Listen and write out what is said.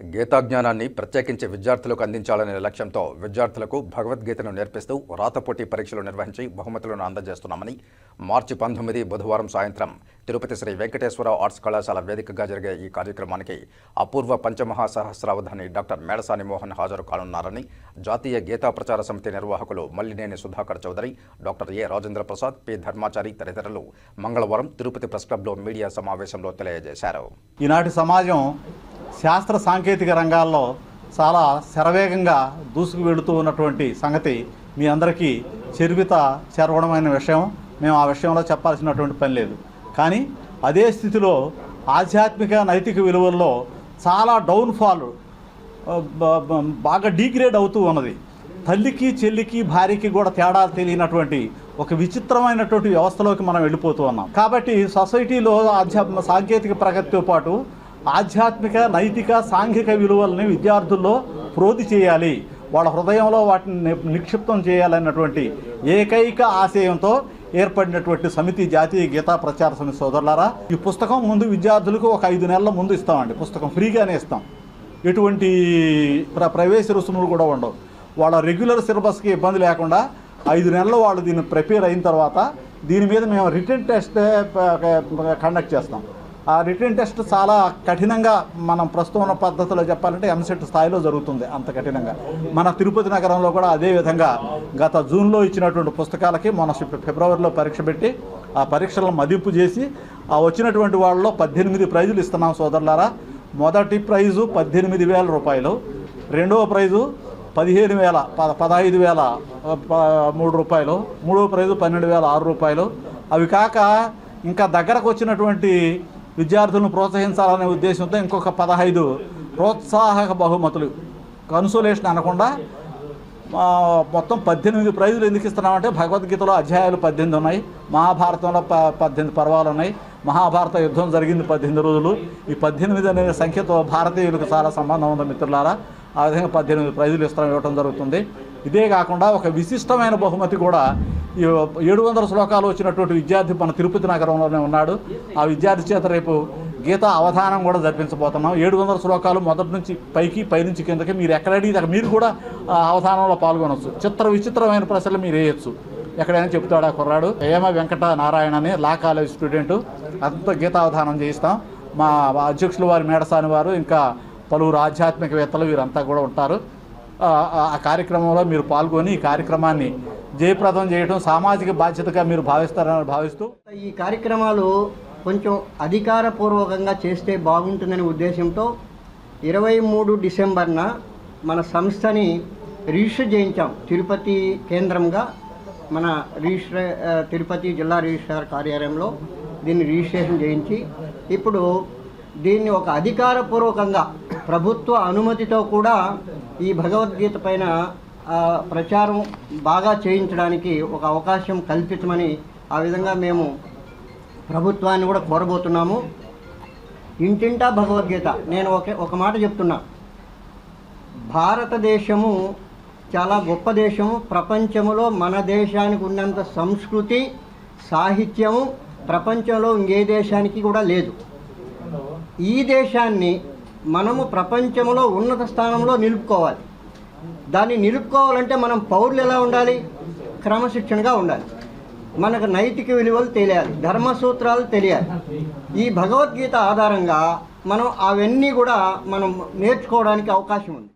గీతాజ్ఞానాన్ని ప్రత్యేకించి విద్యార్థులకు అందించాలనే లక్ష్యంతో విద్యార్థులకు భగవద్గీతను నేర్పిస్తూ రాతపోటీ పరీక్షలు నిర్వహించి బహుమతులను అందజేస్తున్నామని మార్చి పంతొమ్మిది బుధవారం సాయంత్రం తిరుపతి శ్రీ వెంకటేశ్వర ఆర్ట్స్ కళాశాల వేదికగా జరిగే ఈ కార్యక్రమానికి అపూర్వ పంచమహాసహస్రావధాని డాక్టర్ మేడసాని మోహన్ హాజరు కానున్నారని జాతీయ గీతా ప్రచార సమితి నిర్వాహకులు Mallineni Sudhakar Chowdary doctor A Rajendra Prasad P Dharmachari తదితరులు మంగళవారం తిరుపతి ప్రెస్ క్లబ్లో మీడియా సమావేశంలో తెలియజేశారు. ఈనాటి సమాజం శాస్త్ర సాంకేతిక రంగాల్లో చాలా శరవేగంగా దూసుకు వెళుతూ ఉన్నటువంటి సంగతి మీ అందరికీ చెరువిత చేరవడమైన విషయం. మేము ఆ విషయంలో చెప్పాల్సినటువంటి పని లేదు. కానీ అదే స్థితిలో ఆధ్యాత్మిక నైతిక విలువల్లో చాలా డౌన్ఫాల్ బాగా డీగ్రేడ్ అవుతూ ఉన్నది. తల్లికి చెల్లికి భార్యకి కూడా తేడా తెలియనటువంటి ఒక విచిత్రమైనటువంటి వ్యవస్థలోకి మనం వెళ్ళిపోతూ ఉన్నాం. కాబట్టి సొసైటీలో ఆధ్యాత్మ సాంకేతిక ప్రగతితో పాటు ఆధ్యాత్మిక నైతిక సాంఘిక విలువల్ని విద్యార్థుల్లో ప్రోధి చేయాలి. వాళ్ళ హృదయంలో వాటిని నిక్షిప్తం చేయాలన్నటువంటి ఏకైక ఆశయంతో ఏర్పడినటువంటి సమితి జాతీయ గీతా ప్రచార సమితి సోదరులారా ఈ పుస్తకం ముందు విద్యార్థులకు ఒక ఐదు నెలల ముందు ఇస్తామండి. పుస్తకం ఫ్రీగానే ఇస్తాం. ఎటువంటి ప్ర ప్రవేశ రుసుములు కూడా ఉండవు. వాళ్ళ రెగ్యులర్ సిలబస్కి ఇబ్బంది లేకుండా ఐదు నెలలు వాళ్ళు దీన్ని ప్రిపేర్ అయిన తర్వాత దీని మీద మేము రిటర్న్ టెస్ట్ కండక్ట్ చేస్తాం. ఆ రిటర్న్ టెస్ట్ చాలా కఠినంగా మనం ప్రస్తుతం ఉన్న పద్ధతిలో చెప్పాలంటే ఎంసెట్ స్థాయిలో జరుగుతుంది అంత కఠినంగా. మన తిరుపతి నగరంలో కూడా అదే విధంగా గత జూన్లో ఇచ్చినటువంటి పుస్తకాలకి మన ఫిబ్రవరిలో పరీక్ష పెట్టి ఆ పరీక్షలను మదింపు చేసి ఆ వచ్చినటువంటి వాళ్ళలో పద్దెనిమిది ప్రైజులు ఇస్తున్నాం సోదరులారా. మొదటి ప్రైజు పద్దెనిమిది వేల రూపాయలు రెండవ ప్రైజు పదిహేను వేల పద పదహైదు వేల మూడు రూపాయలు మూడవ ప్రైజు పన్నెండు వేల ఆరు రూపాయలు. అవి కాక ఇంకా దగ్గరకు వచ్చినటువంటి విద్యార్థులను ప్రోత్సహించాలనే ఉద్దేశంతో ఇంకొక పదహైదు ప్రోత్సాహక బహుమతులు. కన్సోలేషన్ అనకుండా మొత్తం పద్దెనిమిది ప్రైజులు ఎందుకు ఇస్తున్నామంటే భగవద్గీతలో అధ్యాయాలు పద్దెనిమిది ఉన్నాయి మహాభారతంలో ప పద్దెనిమిది పర్వాలు ఉన్నాయి మహాభారత యుద్ధం జరిగింది పద్దెనిమిది రోజులు. ఈ పద్దెనిమిది అనే సంఖ్యతో భారతీయులకు చాలా సంబంధం ఉంది మిత్రులారా. ఆ విధంగా పద్దెనిమిది ప్రైజులు ఇస్తాం ఇవ్వడం జరుగుతుంది. ఇదే కాకుండా ఒక విశిష్టమైన బహుమతి కూడా ఈ ఏడు వందల శ్లోకాలు వచ్చినటువంటి విద్యార్థి మన తిరుపతి నగరంలోనే ఉన్నాడు. ఆ విద్యార్థి చేత రేపు గీత అవధానం కూడా జరిపించబోతున్నాం. ఏడు వందల శ్లోకాలు మొదటి నుంచి పైకి పైనుంచి కిందకి మీరు ఎక్కడ మీరు కూడా ఆ అవధానంలో పాల్గొనవచ్చు చిత్ర విచిత్రమైన ప్రశ్నలు మీరు వేయచ్చు. ఎక్కడైనా చెప్తాడు ఆ కుర్రాడు? ఏమ వెంకట నారాయణ అని లా కాలేజ్ స్టూడెంట్. అంత గీతావధానం చేయిస్తాం. మా అధ్యక్షులు వారి మేడసాని వారు ఇంకా పలువురు ఆధ్యాత్మికవేత్తలు వీరంతా కూడా ఉంటారు. ఆ, కార్యక్రమంలో మీరు పాల్గొని ఈ కార్యక్రమాన్ని జయప్రదం చేయడం సామాజిక బాధ్యతగా మీరు భావిస్తారని భావిస్తూ ఈ కార్యక్రమాలు కొంచెం అధికారపూర్వకంగా చేస్తే బాగుంటుందనే ఉద్దేశంతో ఇరవై మూడు డిసెంబర్న మన సంస్థని రిజిస్టర్ చేయించాం. తిరుపతి కేంద్రంగా మన రిజిస్టర్ తిరుపతి జిల్లా రిజిస్ట్రార్ కార్యాలయంలో దీన్ని రిజిస్ట్రేషన్ చేయించి ఇప్పుడు దీన్ని ఒక అధికారపూర్వకంగా ప్రభుత్వ అనుమతితో కూడా ఈ భగవద్గీత పైన ప్రచారం బాగా చేయించడానికి ఒక అవకాశం కల్పించమని ఆ విధంగా మేము ప్రభుత్వాన్ని కూడా కోరబోతున్నాము. ఇంటింటా భగవద్గీత నేను ఒకే ఒక మాట చెప్తున్నా. భారతదేశము చాలా గొప్ప దేశము. ప్రపంచంలో మన దేశానికి ఉన్నంత సంస్కృతి సాహిత్యము ప్రపంచంలో ఇంకే దేశానికి కూడా లేదు. ఈ దేశాన్ని మనము ప్రపంచంలో ఉన్నత స్థానంలో నిలుపుకోవాలి. దాన్ని నిలుపుకోవాలంటే మనం పౌరులు ఎలా ఉండాలి? క్రమశిక్షణగా ఉండాలి. మనకు నైతిక విలువలు తెలియాలి ధర్మ సూత్రాలు తెలియాలి. ఈ భగవద్గీత ఆధారంగా మనం అవన్నీ కూడా మనం నేర్చుకోవడానికి అవకాశం ఉంది.